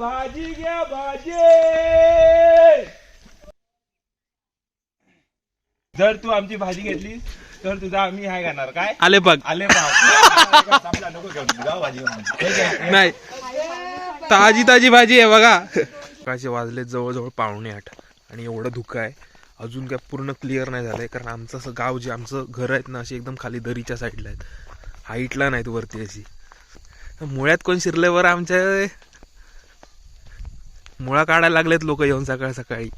भाजी घ्या भाजी. जर तू आमची भाजी घेतली तर तुझा आम्ही हाय खाणार काय? आले बघ. आले. नाही. ताजी ताजी भाजी आहे बघा. सकाळचे वाजले जवळजवळ पावणे आठ आणि एवढं धुकं आहे. अजून काय पूर्ण क्लिअर नाही झालंय कारण आमचं असं गाव जे आमचं घर आहेत ना अशी एकदम खाली दरीच्या साईडला आहेत. हाईटला नाहीत वरती अशी. मुळ्यात कोण शिरले बरं आमच्या? मुळा काढायला लागलेत लोक येऊन सकाळ सकाळी.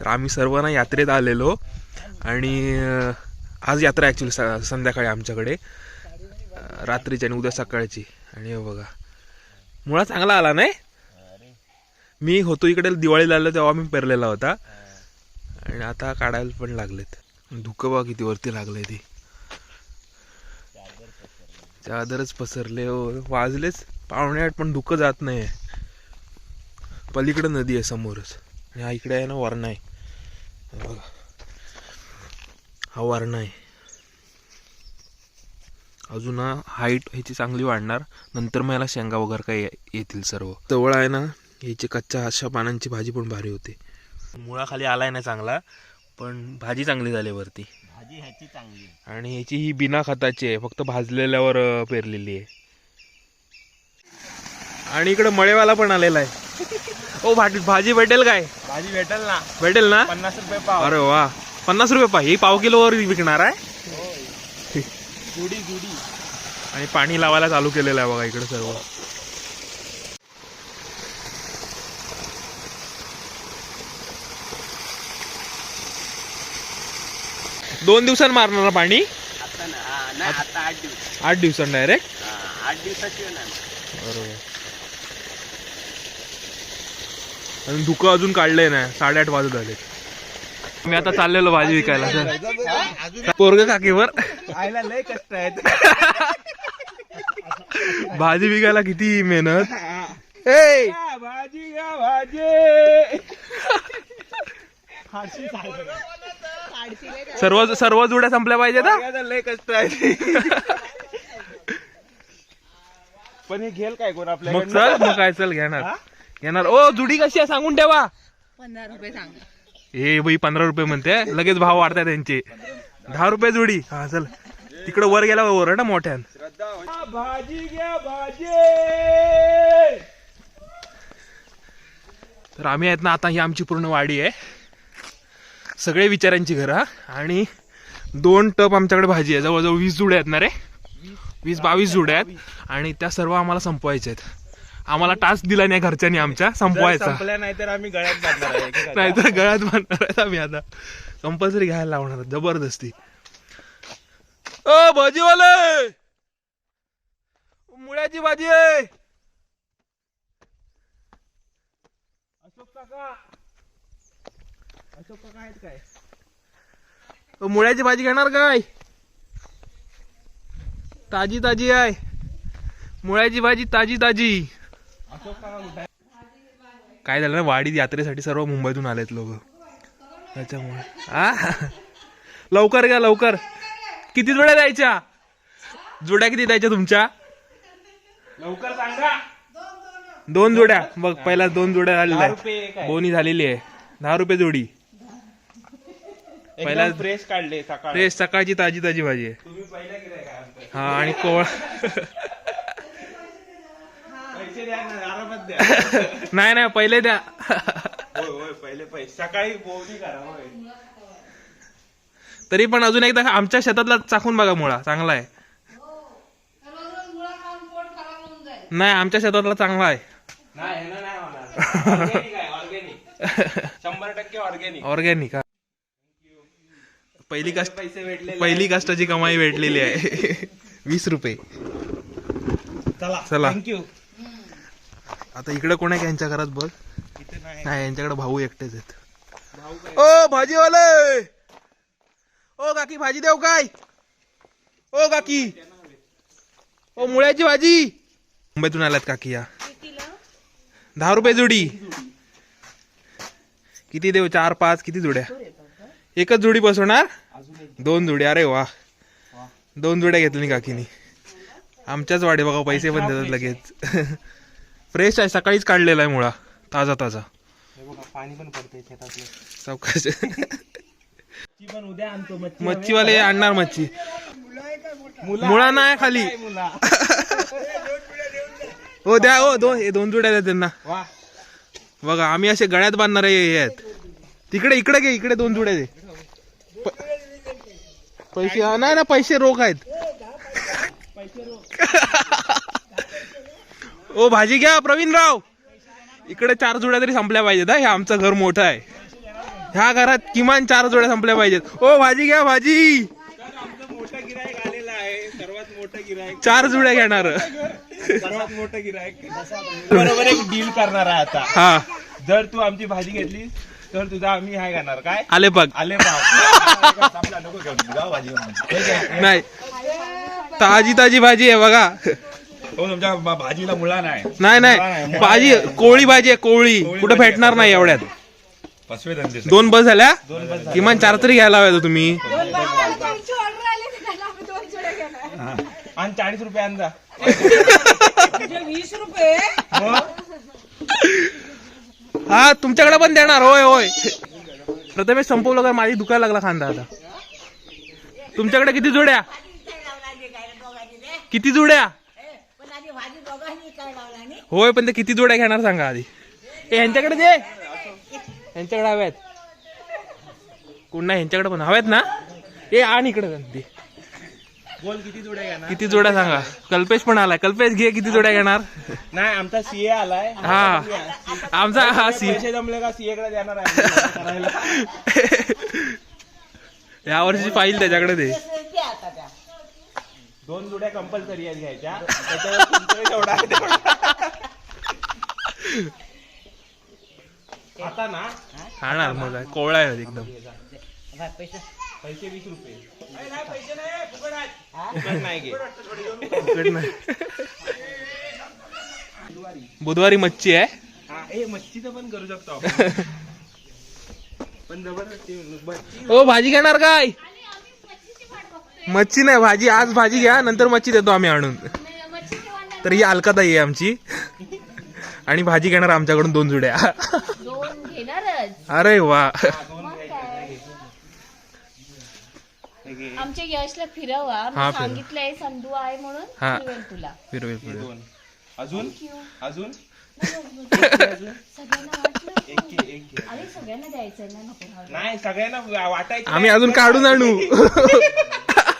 तर आम्ही सर्वांना यात्रेत आलेलो आणि आज यात्रा ॲक्च्युली संध्याकाळी आमच्याकडे रात्रीची आणि उद्या सकाळची. आणि बघा मुळा चांगला आला नाही? मी होतो इकडे दिवाळीला आलो तेव्हा मी पेरलेला होता. आणि आता काढायला पण लागलेत. धुकं बा किती वरती लागलंय ते. चादरच पसरले. हो. वाजलेच. पाहुणे आठ पण धुकं जात नाही पलीकडे नदी आहे समोरच. आणि हा इकडे आहे ना वरणा आहे. हे बघा. हा वरणा आहे. अजून हाईट ह्याची चांगली वाढणार. नंतर मग याला शेंगा वगैरे काही येतील सर्व. जवळ आहे ना ह्याची कच्च्या अशा पानांची भाजी पण भारी होते. मुळा खाली आलाय ना चांगला पण भाजी चांगली झाली वरती. भाजी ह्याची चांगली आणि ह्याची ही बिना खताची आहे फक्त भाजलेल्यावर पेरलेली आहे. आणि इकडे मळेवाला पण आलेला आहे. ओ भाजी भाजी भेटेल काय? भाजी भेटेल ना. भेटेल ना? पन्नास रुपये पाव. अरे वा. पन्नास रुपये पा ही पाव किलोवर विकणार आहे? जुडी जुडी आणि पाणी लावायला चालू केलेलं आहे बघा इकडे सर्व. दोन दिवसांत मारणार पाणी? आता ना नाही आता आठ दिवस. आठ दिवसांत डायरेक्ट आठ दिवसाची बरोबर. आणि धुकं अजून काढलंय ना साडेआठ वाजत आले मी आता चाललेलो भाजी विकायला. सर पोरग काकीवर. आयला लय कष्ट आहेत. भाजी विकायला किती मेहनत. ए! भाजी घ्या भाजी. सर्व सर्व जुड्या संपल्या पाहिजेत हा? बघायला लय कष्ट आहे पण हे घेल काय कोण मग आपल्याकडनं चल मग काय चल घेणार. घेणार ओ जुडी कशी आहे सांगून ठेवा. पंधरा रुपये सांगा. हे बाई पंधरा रुपये म्हणते लगेच भाव वाढताय त्यांचे. दहा रुपये जुडी. हा चल. तिकडे वर गेला वर ना मोठ्यान. भाजी घ्या भाजी. तर आम्ही आहेत ना आता ही आमची पूर्ण वाडी आहे. सगळे विचारांची घर हा. आणि दोन टप आमच्याकडे भाजी आहे. जवळजवळ वीस जुड्या आहेत ना रे? वीस बावीस जुड्या आहेत. आणि त्या सर्व आम्हाला संपवायच्या आहेत. आम्हाला टास्क दिला नाही घरच्यांनी आमच्या संपवायचा. संपल्या नाही तर आम्ही गळ्यात बांधणार. नाहीतर गळ्यात बांधणार आहेत आम्ही आता. कंपल्सरी घ्यायला लावणार जबरदस्ती. ओ भाजीवाले! मुळ्याची भाजी आहे. अशोक काका. अशोक काका आहेत काय? मुळ्याची भाजी घेणार काय? ताजी ताजी आहे. मुळ्याची भाजी ताजी ताजी अशोक काका कुठे आहे? काय झालं ना वाडीत यात्रेसाठी सर्व मुंबईतून आलेत लोक. त्याच्यामुळे. लवकर घ्या लवकर. किती जोड्या द्यायच्या? जोड्या किती द्यायच्या तुमच्या? लवकर सांगा. दोन जोड्या. बघ पहिला दोन जोड्या झालेल्या आहेत. बोनी झालेली आहे. दहा रुपये जोडी. पहिला- फ्रेश काढले सकाळ. फ्रेश सकाळची ताजी ताजी भाजी आहे? हा आणि कोवळ द्या ना आरामात द्या. नाही नाही पहिले द्या. होय होय पहिले पैसे सकाळी बोवणी करा होय. तरी पण अजून एकदा आमच्या शेतातला चाखून बघा मुळा चांगला आहे. नाही आमच्या शेतातला चांगला आहे. नाही ह्यानं नाही होणार. ऑर्गॅनिक आहे ऑर्गॅनिक. शंभर टक्के ऑर्गॅनिक. ऑर्गॅनिक पहिली पैसे भेटले पहिली कष्टाची कमाई भेटलेली आहे. वीस रुपये. चला चला. थँक्यू आता इकडे कोण आहे का यांच्या घरात बघ? इथे नाही. नाही यांच्याकडे भाऊ एकटेच आहेत. भाऊ काय? ओ भाजीवाले! ओ काकी भाजी देऊ काय? ओ काकी! ओ मुळ्याची भाजी! मुंबईतून आल्यात काकी या. दहा रुपये जोडी. किती देऊ? चार पाच किती जोड्या? एकच जोडी बसवणार? दोन जोड्या अरे वा. दोन जोड्या घेतल्या काकीनी. आमच्याच वाडे बघा पैसे पण देतात लगेच. फ्रेश आहे सकाळीच काढलेला आहे मुळा. ताजा ताजा. पाणी पण सावकाश. मच्छीवाले आणणार मच्छी. मुळा नाही खाली. हो द्या हो दोन हे दोन जुड्या द्या त्यांना. बघा आम्ही असे गळ्यात बांधणारे हे आहेत. तिकडे इकडे घे इकडे दोन जुड्या दे. पैसे नाही ना पैसे रोख आहेत. ओ भाजी घ्या प्रवीण राव इकडे चार जुड्या तरी संपल्या पाहिजेत हा. हे आमचं घर मोठं आहे. ह्या घरात किमान चार जुड्या संपल्या पाहिजेत. ओ भाजी घ्या भाजी. आमचं मोठं गिरायक आलेलं आहे सर्वात मोठं गिरायक चार जुड्या घेणार. सर्वात मोठं गिरायक बरोबर एक डील करणार आहे आता. हा. जर तू आमची भाजी घेतली तर तुझा आम्ही हाय करणार काय? आले बघ. आले पाव आपला नको घेऊन जाऊ भाजी नाही. ताजी ताजी भाजी आहे बघा. हो तुमच्या भा- भाजीला मुळा नाही. नाही नाही. भाजी कोळी भाजी आहे कोळी. कुठे भेटणार नाही एवढ्यात. फसवे धंदे दोन बस झाल्या? किमान चार तरी घ्यायला हव्या तुम्ही. त्यांची ऑर्डर आली तर त्याला आम्ही दोन जोड्या घेणार. आणि चाळीस रुपये वीस रुपये. हा तुमच्याकडे पण देणार. होय होय. प्रथमेश संपवलं का? माझी दुखायला लागला खांदा आता. तुमच्याकडे किती जोड्या? किती जोड्या? होय पण ते किती जोड्या घेणार सांगा आधी. ए ह्यांच्याकडे दे. ह्यांच्याकडे हव्यात कोण नाही ह्यांच्याकडे पण हव्यात ना? ए आण इकडे दे. बोल किती जोड्या ना किती जोड्या सांगा. कल्पेश पण आलाय. कल्पेश घे किती जोड्या घेणार? नाही आमचा सीए आलाय. हा. आमचा हा सी पैसे जमले का सीए कडे देणार आहे. करायला. या वर्षी फाईल त्याच्याकडे दे. दोन जोड्या कंपल्सरी आहेत घ्यायच्या. त्याच्यावर आहे तेवढा. आता ना खाणार मग काय, कोवळा आहे एकदम. पैसे वीस रुपये. नाही, नाही, पैसे नाही फुकट आहेत. फुकट नाही घे. फुकट नाही. बुधवारी मच्छी आहे. हा, ए मच्छीचं पण करू शकतो आपण. पण जबरदस्ती मच्छी ओ भाजी घेणार काय? मच्छी नाही भाजी आज भाजी घ्या नंतर मच्छी देतो आम्ही आणून. तर ही अलकाताई आहे आमची. आणि भाजी घेणार आमच्याकडून दोन जुड्या. दोन घेणारच. अरे वा. आमच्या यशला फिरवा. हा, मी फिरव. सांगितलंय संधू आहे म्हणून हा. फिरवेल तुला. फिरवेल फिरवेल. दोन. अजून? अजून? सगळ्यांना वाटलं? एक घे एक. घे अरे सगळ्यांना द्यायचंय ना नको राहू दे. नाही सगळ्यांना वाटायचं आम्ही अजून काढून आणू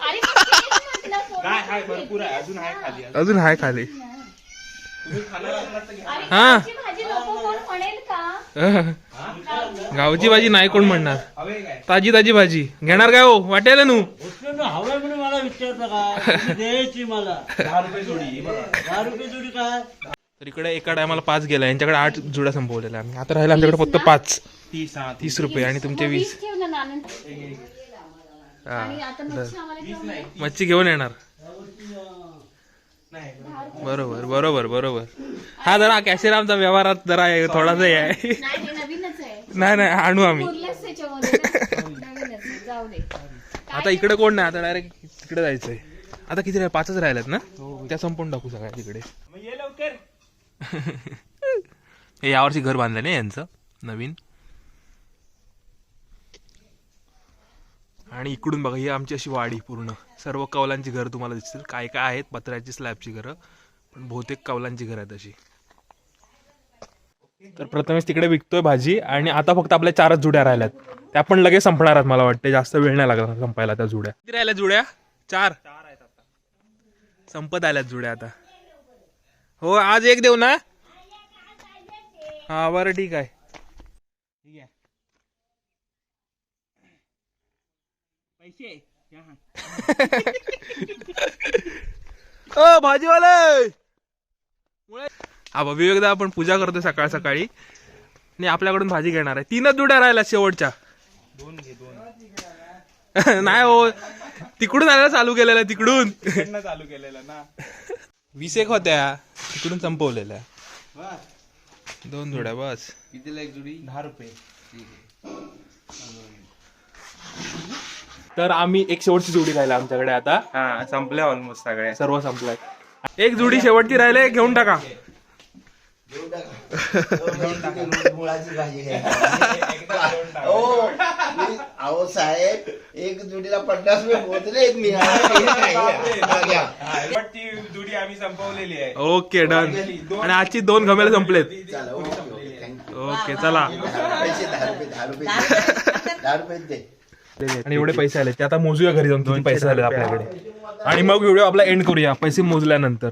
अरे पण तेच म्हटलं, पोरं काय हाय? भरपूर आहे. अजून आहे खाली अजून. हाय खाली. तुम्ही खाणार असलात तर घ्या. अरे हा. गावची भाजी नको कोण म्हणेल का? गावची भाजी नाही कोण म्हणणार. हवे काय? ताजी ताजी भाजी. घेणार काय हो? वाटेल नू. हवंय म्हणून मला विचारता का? तुम्ही द्यायची मला. दहा रुपये जोडी हे बघा. दहा रुपये जोडी काय? तर इकडे एका टायमाला पाच गेला. यांच्याकडे आठ जुड्या संपवलेल्या आम्ही आता राहिला आमच्याकडे फक्त पाच. तीस हा तीस. रुपये आणि तुमचे वीस वीस. ठेव ना नानंद हा. आणि आता मच्छी आम्हाला घेऊन ये. मच्छी घेऊन येणार. बरोबर बरोबर बरोबर. हा जरा कॅशिरामचा व्यवहारात जरा थोडासा हे आहे. नाही नवीनच आहे. नाही नाही आणू आम्ही. ना. आता इकडे कोण नाही आता डायरेक्ट तिकडे जायचंय. आता किती राहिले पाचच राहिल्यात ना? त्या संपून टाकू सगळ्या तिकडे. मग ये लवकर. हे यावर्षी घर बांधलं नाही यांचं नवीन. आणि इकडून बघा ही आमची अशी वाडी पूर्ण. सर्व कौलांची घर तुम्हाला दिसतील. काय काय आहेत? पत्र्याची स्लॅबची घरं. पण बहुतेक कौलांची घर आहेत अशी. तर प्रथमेश तिकडे विकतोय भाजी आणि आता फक्त आपल्या चारच जुड्या राहिल्यात. त्या पण लगेच संपणार आहेत मला वाटते जास्त वेळ नाही लागला संपायला त्या जुड्या. किती राहिल्या जुड्या? चार. संपत आल्यात जुड्या आता. हो आज एक देऊ ना? हा बरं ठीक आहे. ठीक आहे. पैसे हा. भाजीवाले! हा बा विवेकदा आपण पूजा करतो सकाळ सकाळी. आणि आपल्याकडून भाजी घेणार आहे. तीनच जुड्या राहिल्या शेवटच्या. दोन घे दोन. नाही हो. तिकडून आलेला चालू केलेलं तिकडून. तिकडनं चालू केलेलं ना. वीस एक होत्या. तिकडून संपवलेल्या. दोन जुड्या बस. कितीला एक जोडी दहा रुपये. तर आम्ही एक शेवटची जोडी राहिला आमच्याकडे आता. हा संपल्या ऑलमोस्ट सगळ्या. सर्व संपलाय. एक जुडी शेवटची राहिले घेऊन टाका. मुळाची भाजी घ्या मी- अहो साहेब एक जुडीला पन्नास रुपये पोहोचले मी. हा, आम्ही संपवलेली आहे. ओके डन आणि आजची दोन घमेला संपलेत. चला ओके चला. पैसे दहा रुपये दहा रुपये दे. दहा रुपये दे. आणि एवढे पैसे आले. ते आता मोजूया घरी जाऊन किती पैसे आले आपल्याकडे. आणि मग व्हिडिओ आपला एंड करूया. पैसे मोजल्यानंतर.